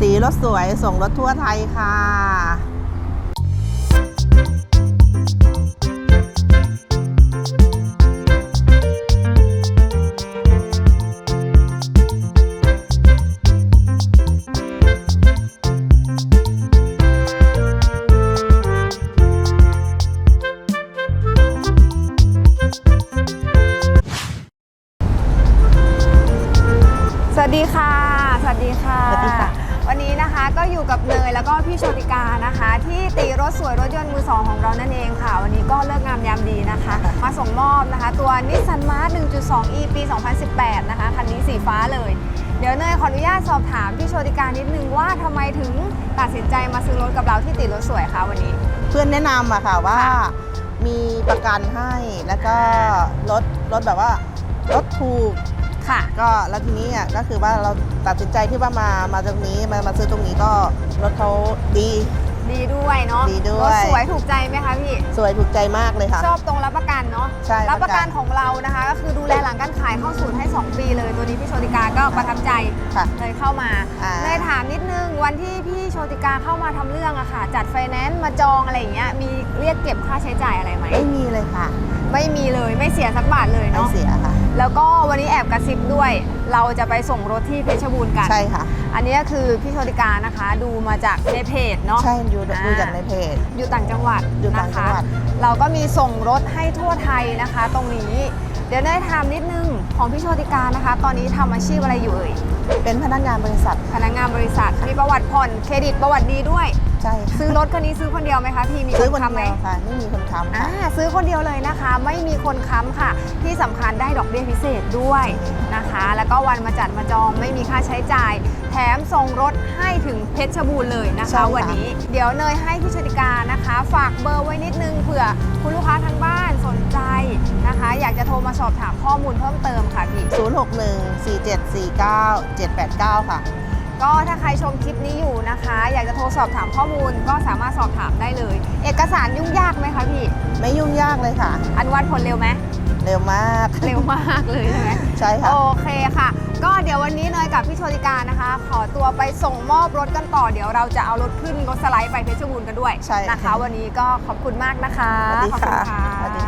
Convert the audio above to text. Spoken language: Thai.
ตีรถสวยส่งรถทั่วไทยค่ะสวัสดีค่ะ สวัสดีค่ะ สวัสดีค่ะ อยู่กับเนยแล้วก็พี่โชติกานะคะ ที่ตีรถสวยรถยนต์มือสองของเรานั่นเองค่ะ วันนี้ก็เลิกงามยามดีนะคะ มาส่งมอบนะคะ ตัวนิสสันมาร์1.2 e ปี 2018 นะคะ คันนี้สีฟ้าเลย เดี๋ยวเนยขออนุญาตสอบถามพี่โชติกานิดนึงว่าทำไมถึงตัดสินใจมาซื้อรถกับเราที่ตีรถสวยคะวันนี้ เพื่อนแนะนำอะค่ะว่าค่ะมีประกันให้แล้วก็รถรถแบบว่ารถถูก ค่ะ ก็แล้วทีนี้อะก็คือว่าเราตัดสินใจที่ว่ามามาตรงนี้มามาซื้อตรงนี้ก็รถเขาดี ดีด้วยเนาะดีด้วย รถสวยถูกใจไหมคะพี่ สวยถูกใจมากเลยค่ะ ชอบตรงรับประกันเนาะใช่รับประกันประกันของเรานะคะ ก็คือดูแลหลังการขายเข้าศูนย์ให้ 2 ปีเลย ตัวนี้พี่โชติกาก็ประทับใจค่ะเลยเข้ามาอ่า เลยถามนิดนึงวันที่พี่โช ติกาเข้ามาทำเรื่องอะค่ะ จัดไฟแนนซ์มาจองอะไรอย่างเงี้ยมีเรียกเก็บค่าใช้จ่ายอะไรไหมไม่มีเลยค่ะ ไม่มีเลยไม่เสียสักบาทเลยไม่เนาะเสียค่ะ แล้วก็วันนี้แอบกระซิบด้วย เราจะไปส่งรถที่เพชรบูรณ์กัน ใช่ค่ะ อันนี้ก็คือพี่โชติกานะคะดูมาจากในเพจเนาะ ใช่ดูอ่า ดูจากในเพจ อยู่ต่างจังหวัดอยู่ต่างนะจังคะหวัดเราก็มีส่งรถให้ทั่วไทยนะคะ ตรงนี้ เดี๋ยวได้ถามนิดนึงของพี่โชติการนะคะ ตอนนี้ทำอาชีพอะไรอยู่เอ่ย เป็นพนักงานบริษัทพนักงานบริษัท มีประวัติผ่อนเครดิตประวัติดีด้วย ใช่ค่ะซื้อรถคันนี้ซื้อคนเดียวไหมคะพี่มีซื้อคนค้ำไหมเดียวค่ะไม่มีคนค้ำอ่าค่ะซื้อคนเดียวเลยนะคะ ไม่มีคนค้ำค่ะ ที่สำคัญได้ดอกเบี้ยพิเศษด้วยนะคะ แล้วก็วันมาจัดมาจองไม่มีค่าใช้จ่าย แถมส่งรถให้ถึงเพชรบูรณ์เลยนะใช่คะค่ะวันนี้ เดี๋ยวเนยให้พี่ชติกานะคะ ฝากเบอร์ไว้นิดนึงเผื่อคุณลูกค้าทางบ้านสนใจนะคะ อยากจะโทรมาสอบถามข้อมูลเพิ่มเติมค่ะพี่ 061 4749 789 ค่ะ ก็ถ้าใครชมคลิปนี้อยู่นะคะ อยากจะโทรสอบถามข้อมูลก็สามารถสอบถามได้เลย เอกสารยุ่งยากไหมคะพี่ ไม่ยุ่งยากเลยค่ะอนุวัตผลเร็วไหม เร็วมาก เร็วมากเลยใช่ไหม ใช่ค่ะ โอเคค่ะ ก็เดี๋ยววันนี้เนยกับพี่โชติการนะคะ ขอตัวไปส่งมอบรถกันต่อ เดี๋ยวเราจะเอารถขึ้นรถสไลด์ไปเพชรบูรณ์กันด้วยใช่นะคะวันนี้ก็ขอบคุณมากนะคะ สวัสดีขอบค่ะณสวัสดีค่ะ